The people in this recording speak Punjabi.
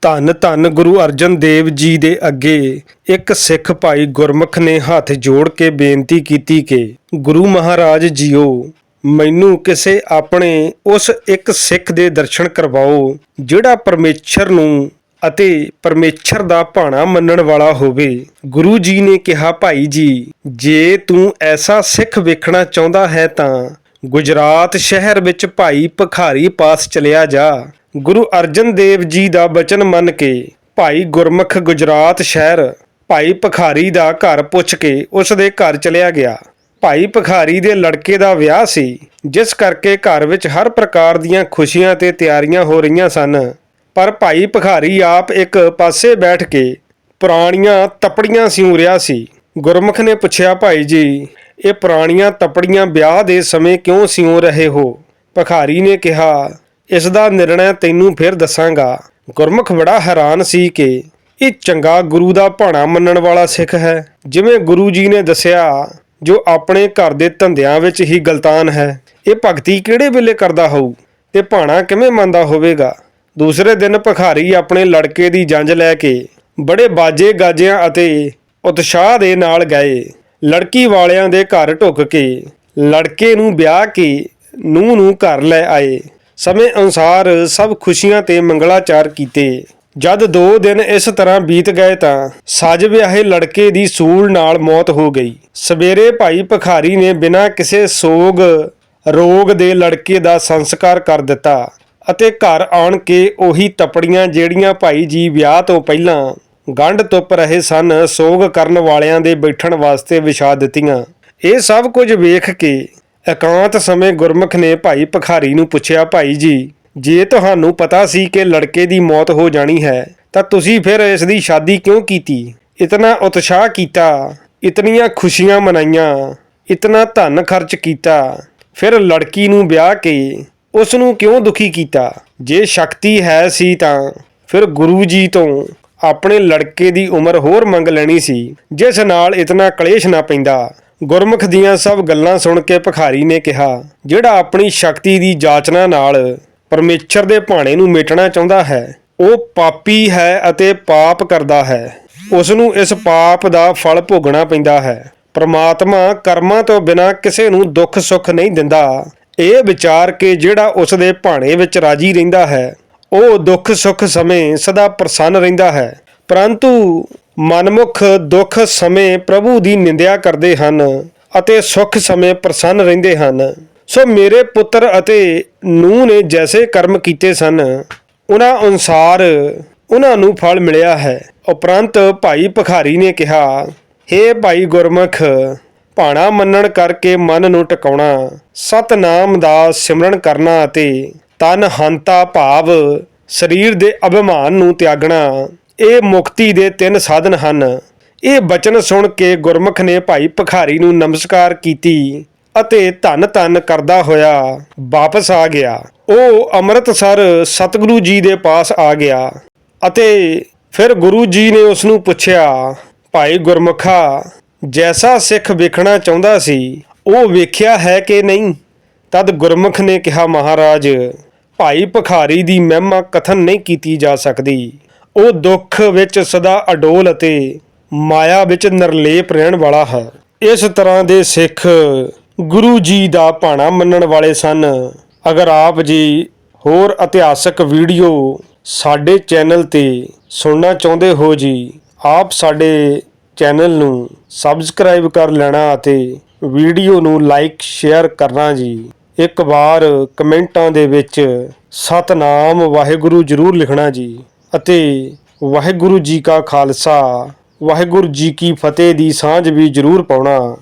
ਧੰਨ ਧੰਨ ਗੁਰੂ ਅਰਜਨ ਦੇਵ ਜੀ ਦੇ ਅੱਗੇ ਇੱਕ ਸਿੱਖ ਭਾਈ ਗੁਰਮੁਖ ਨੇ ਹੱਥ ਜੋੜ ਕੇ ਬੇਨਤੀ ਕੀਤੀ ਕਿ ਗੁਰੂ ਮਹਾਰਾਜ ਜੀਓ, ਮੈਨੂੰ ਕਿਸੇ ਆਪਣੇ ਉਸ ਇੱਕ ਸਿੱਖ ਦੇ ਦਰਸ਼ਨ ਕਰਵਾਓ, ਜਿਹੜਾ ਪਰਮੇਸ਼ਰ ਨੂੰ ਅਤੇ ਪਰਮੇਸ਼ਰ ਦਾ ਭਾਣਾ ਮੰਨਣ ਵਾਲਾ ਹੋਵੇ। ਗੁਰੂ ਜੀ ਨੇ ਕਿਹਾ, ਭਾਈ ਜੀ, ਜੇ ਤੂੰ ਐਸਾ ਸਿੱਖ ਵੇਖਣਾ ਚਾਹੁੰਦਾ ਹੈ ਤਾਂ ਗੁਜਰਾਤ ਸ਼ਹਿਰ ਵਿੱਚ ਭਾਈ ਭਖਾਰੀ ਪਾਸ ਚਲਿਆ ਜਾ। ਗੁਰੂ ਅਰਜਨ ਦੇਵ ਜੀ ਦਾ ਬਚਨ ਮੰਨ ਕੇ ਭਾਈ ਗੁਰਮੁਖ ਗੁਜਰਾਤ ਸ਼ਹਿਰ, ਭਾਈ ਭਖਾਰੀ ਦਾ ਘਰ ਪੁੱਛ ਕੇ ਉਸ ਦੇ ਘਰ ਚਲਿਆ ਗਿਆ। ਭਾਈ ਭਖਾਰੀ ਦੇ ਲੜਕੇ ਦਾ ਵਿਆਹ ਸੀ, ਜਿਸ ਕਰਕੇ ਘਰ ਵਿੱਚ ਹਰ ਪ੍ਰਕਾਰ ਦੀਆਂ ਖੁਸ਼ੀਆਂ ਤੇ ਤਿਆਰੀਆਂ ਹੋ ਰਹੀਆਂ ਸਨ। ਪਰ ਭਾਈ ਭਖਾਰੀ ਆਪ ਇੱਕ ਪਾਸੇ ਬੈਠ ਕੇ ਪੁਰਾਣੀਆਂ ਤਪੜੀਆਂ ਸਿਉਂ ਰਿਹਾ ਸੀ। ਗੁਰਮੁਖ ਨੇ ਪੁੱਛਿਆ, ਭਾਈ ਜੀ, ਇਹ ਪੁਰਾਣੀਆਂ ਤਪੜੀਆਂ ਵਿਆਹ ਦੇ ਸਮੇਂ ਕਿਉਂ ਸਿਉਂ ਰਹੇ ਹੋ? ਭਖਾਰੀ ਨੇ ਕਿਹਾ ਇਸ ਦਾ ਨਿਰਣੈ ਤੈਨੂੰ ਫਿਰ ਦੱਸਾਂਗਾ। ਗੁਰਮੁਖ ਬੜਾ ਹੈਰਾਨ ਸੀ ਕਿ ਇਹ ਚੰਗਾ ਗੁਰੂ ਦਾ ਭਾਣਾ ਮੰਨਣ ਵਾਲਾ ਸਿੱਖ ਹੈ। ਜਿਵੇਂ ਗੁਰੂ ਜੀ ਨੇ ਦੱਸਿਆ, ਜੋ ਆਪਣੇ ਘਰ ਦੇ ਧੰਦਿਆਂ ਵਿੱਚ ਹੀ ਗਲਤਾਨ ਹੈ, ਇਹ ਭਗਤੀ ਕਿਹੜੇ ਵੇਲੇ ਕਰਦਾ ਹੋਊ ਤੇ ਭਾਣਾ ਕਿਵੇਂ ਮੰਨਦਾ ਹੋਵੇਗਾ? ਦੂਸਰੇ ਦਿਨ ਭਖਾਰੀ ਆਪਣੇ ਲੜਕੇ ਦੀ ਜੰਜ ਲੈ ਕੇ ਬੜੇ ਬਾਜੇ ਗਾਜਿਆਂ ਅਤੇ ਉਤਸ਼ਾਹ ਦੇ ਨਾਲ ਗਏ। ਲੜਕੀ ਵਾਲਿਆਂ ਦੇ ਘਰ ਢੁੱਕ ਕੇ ਲੜਕੇ ਨੂੰ ਵਿਆਹ ਕੇ ਨੂੰਹ ਨੂੰ ਘਰ ਲੈ ਆਏ। ਸਮੇਂ ਅਨੁਸਾਰ ਸਭ ਖੁਸ਼ੀਆਂ ਤੇ ਮੰਗਲਾਚਾਰ ਕੀਤੇ। ਜਦ ਦੋ ਦਿਨ ਇਸ ਤਰ੍ਹਾਂ ਬੀਤ ਗਏ ਤਾਂ ਸਾਜ ਵਿਆਹੇ ਲੜਕੇ ਦੀ ਸੂਲ ਨਾਲ ਮੌਤ ਹੋ ਗਈ। ਸਵੇਰੇ ਭਾਈ ਭਖਾਰੀ ਨੇ ਬਿਨਾਂ ਕਿਸੇ ਸੋਗ, ਰੋਗ ਦੇ ਲੜਕੇ ਦਾ ਸੰਸਕਾਰ ਕਰ ਦਿੱਤਾ ਅਤੇ ਘਰ ਆਣ ਕੇ ਉਹੀ ਤਪੜੀਆਂ ਜਿਹੜੀਆਂ ਭਾਈ ਜੀ ਵਿਆਹ ਤੋਂ ਪਹਿਲਾਂ ਗੰਢ ਤੁੱਪ ਰਹੇ ਸਨ, ਸੋਗ ਕਰਨ ਵਾਲਿਆਂ ਦੇ ਬੈਠਣ ਵਾਸਤੇ ਵਿਛਾ ਦਿੱਤੀਆਂ। ਇਹ ਸਭ ਕੁਝ ਵੇਖ ਕੇ ਇਕਾਂਤ ਸਮੇਂ ਗੁਰਮੁਖ ਨੇ ਭਾਈ ਭਖਾਰੀ ਨੂੰ ਪੁੱਛਿਆ, ਭਾਈ ਜੀ, ਜੇ ਤੁਹਾਨੂੰ ਪਤਾ ਸੀ ਕਿ ਲੜਕੇ ਦੀ ਮੌਤ ਹੋ ਜਾਣੀ ਹੈ, ਤਾਂ ਤੁਸੀਂ ਫਿਰ ਇਸ ਦੀ ਸ਼ਾਦੀ ਕਿਉਂ ਕੀਤੀ? ਇਤਨਾ ਉਤਸ਼ਾਹ ਕੀਤਾ, ਇਤਨੀਆਂ ਖੁਸ਼ੀਆਂ ਮਨਾਈਆਂ, ਇਤਨਾ ਧਨ ਖਰਚ ਕੀਤਾ। ਫਿਰ ਲੜਕੀ ਨੂੰ ਵਿਆਹ ਕੇ ਉਸ ਨੂੰ ਕਿਉਂ ਦੁਖੀ ਕੀਤਾ? ਜੇ ਸ਼ਕਤੀ ਹੈ ਸੀ ਤਾਂ। ਫਿਰ ਗੁਰੂ ਜੀ ਤੋਂ ਆਪਣੇ ਲੜਕੇ ਦੀ ਉਮਰ ਹੋਰ ਮੰਗ ਲੈਣੀ ਸੀ, ਜਿਸ ਨਾਲ ਇਤਨਾ ਕਲੇਸ਼ ਨਾ ਪੈਂਦਾ। ਗੁਰਮੁਖ ਦੀਆਂ ਸਭ ਗੱਲਾਂ ਸੁਣ ਕੇ ਭਖਾਰੀ ਨੇ ਕਿਹਾ, ਜਿਹੜਾ ਆਪਣੀ ਸ਼ਕਤੀ ਦੀ ਜਾਚਨਾ ਨਾਲ ਪਰਮੇਸ਼ਰ ਦੇ ਭਾਣੇ ਨੂੰ ਮਿਟਣਾ ਚਾਹੁੰਦਾ ਹੈ, ਉਹ ਪਾਪੀ ਹੈ ਅਤੇ ਪਾਪ ਕਰਦਾ ਹੈ। ਉਸ ਨੂੰ ਇਸ ਪਾਪ ਦਾ ਫਲ ਭੋਗਣਾ ਪੈਂਦਾ ਹੈ। ਪਰਮਾਤਮਾ ਕਰਮਾਂ ਤੋਂ ਬਿਨਾਂ ਕਿਸੇ ਨੂੰ ਦੁੱਖ ਸੁੱਖ ਨਹੀਂ ਦਿੰਦਾ। ਇਹ ਵਿਚਾਰ ਕੇ ਜਿਹੜਾ ਉਸ ਦੇ ਭਾਣੇ ਵਿੱਚ ਰਾਜੀ ਰਹਿੰਦਾ ਹੈ, ਉਹ ਦੁੱਖ ਸੁੱਖ ਸਮੇਂ ਸਦਾ ਪ੍ਰਸੰਨ ਰਹਿੰਦਾ ਹੈ। ਪਰੰਤੂ ਮਨਮੁਖ ਦੁੱਖ ਸਮੇਂ ਪ੍ਰਭੂ ਦੀ ਨਿੰਦਿਆ ਕਰਦੇ ਹਨ ਅਤੇ ਸੁੱਖ ਸਮੇਂ ਪ੍ਰਸੰਨ ਰਹਿੰਦੇ ਹਨ। ਸੋ ਮੇਰੇ ਪੁੱਤਰ ਅਤੇ ਨੂੰ ਨੇ ਜੈਸੇ ਕਰਮ ਕੀਤੇ ਸਨ, ਉਹਨਾਂ ਅਨੁਸਾਰ ਉਹਨਾਂ ਨੂੰ ਫਲ ਮਿਲਿਆ ਹੈ। ਉਪਰੰਤ ਭਾਈ ਭਖਾਰੀ ਨੇ ਕਿਹਾ, ਹੇ ਭਾਈ ਗੁਰਮੁਖ, ਭਾਣਾ ਮੰਨਣ ਕਰਕੇ ਮਨ ਨੂੰ ਟਿਕਾਉਣਾ, ਸਤਨਾਮ ਦਾ ਸਿਮਰਨ ਕਰਨਾ ਅਤੇ ਤਨ ਹੰਤਾ ਭਾਵ ਸਰੀਰ ਦੇ ਅਭਿਮਾਨ ਨੂੰ ਤਿਆਗਣਾ। ਇਹ ਮੁਕਤੀ ਦੇ ਤਿੰਨ ਸਾਧਨ ਹਨ। ਇਹ ਬਚਨ ਸੁਣ ਕੇ ਗੁਰਮੁਖ ਨੇ ਭਾਈ ਭਖਾਰੀ ਨੂੰ ਨਮਸਕਾਰ ਕੀਤੀ ਅਤੇ ਧੰਨ ਧੰਨ ਕਰਦਾ ਹੋਇਆ ਵਾਪਸ ਆ ਗਿਆ। ਉਹ ਅੰਮ੍ਰਿਤਸਰ ਸਤਿਗੁਰੂ ਜੀ ਦੇ ਪਾਸ ਆ ਗਿਆ ਅਤੇ ਫਿਰ ਗੁਰੂ ਜੀ ਨੇ ਉਸ ਨੂੰ ਪੁੱਛਿਆ, ਭਾਈ ਗੁਰਮੁਖਾ, ਜੈਸਾ ਸਿੱਖ ਵੇਖਣਾ ਚਾਹੁੰਦਾ ਸੀ, ਉਹ ਵੇਖਿਆ ਹੈ ਕਿ ਨਹੀਂ? ਤਦ ਗੁਰਮੁਖ ਨੇ ਕਿਹਾ, ਮਹਾਰਾਜ, ਭਾਈ ਭਖਾਰੀ ਦੀ ਮਹਿਮਾ ਕਥਨ ਨਹੀਂ ਕੀਤੀ ਜਾ ਸਕਦੀ। ਉਹ ਦੁੱਖ ਵਿੱਚ ਸਦਾ ਅਡੋਲ ਅਤੇ ਮਾਇਆ ਵਿੱਚ ਨਿਰਲੇਪ ਰਹਿਣ ਵਾਲਾ ਹੈ। ਇਸ ਤਰ੍ਹਾਂ ਦੇ ਸਿੱਖ ਗੁਰੂ ਜੀ ਦਾ ਭਾਣਾ ਮੰਨਣ ਵਾਲੇ ਸਨ। ਅਗਰ ਆਪ ਜੀ ਹੋਰ ਇਤਿਹਾਸਕ ਵੀਡੀਓ ਸਾਡੇ ਚੈਨਲ ਤੇ ਸੁਣਨਾ ਚਾਹੁੰਦੇ ਹੋ ਜੀ, ਆਪ ਸਾਡੇ ਚੈਨਲ ਨੂੰ ਸਬਸਕ੍ਰਾਈਬ ਕਰ ਲੈਣਾ ਅਤੇ ਵੀਡੀਓ ਨੂੰ ਲਾਈਕ, ਸ਼ੇਅਰ ਕਰਨਾ ਜੀ। ਇੱਕ ਵਾਰ ਕਮੈਂਟਾਂ ਦੇ ਵਿੱਚ ਸਤਨਾਮ ਵਾਹਿਗੁਰੂ ਜ਼ਰੂਰ ਲਿਖਣਾ ਜੀ। ਅਤੇ ਵਾਹਿਗੁਰੂ ਜੀ ਕਾ ਖਾਲਸਾ ਵਾਹਿਗੁਰੂ ਜੀ ਕੀ ਫਤਿਹ ਦੀ ਸਾਂਝ ਵੀ ਜ਼ਰੂਰ ਪਾਉਣਾ।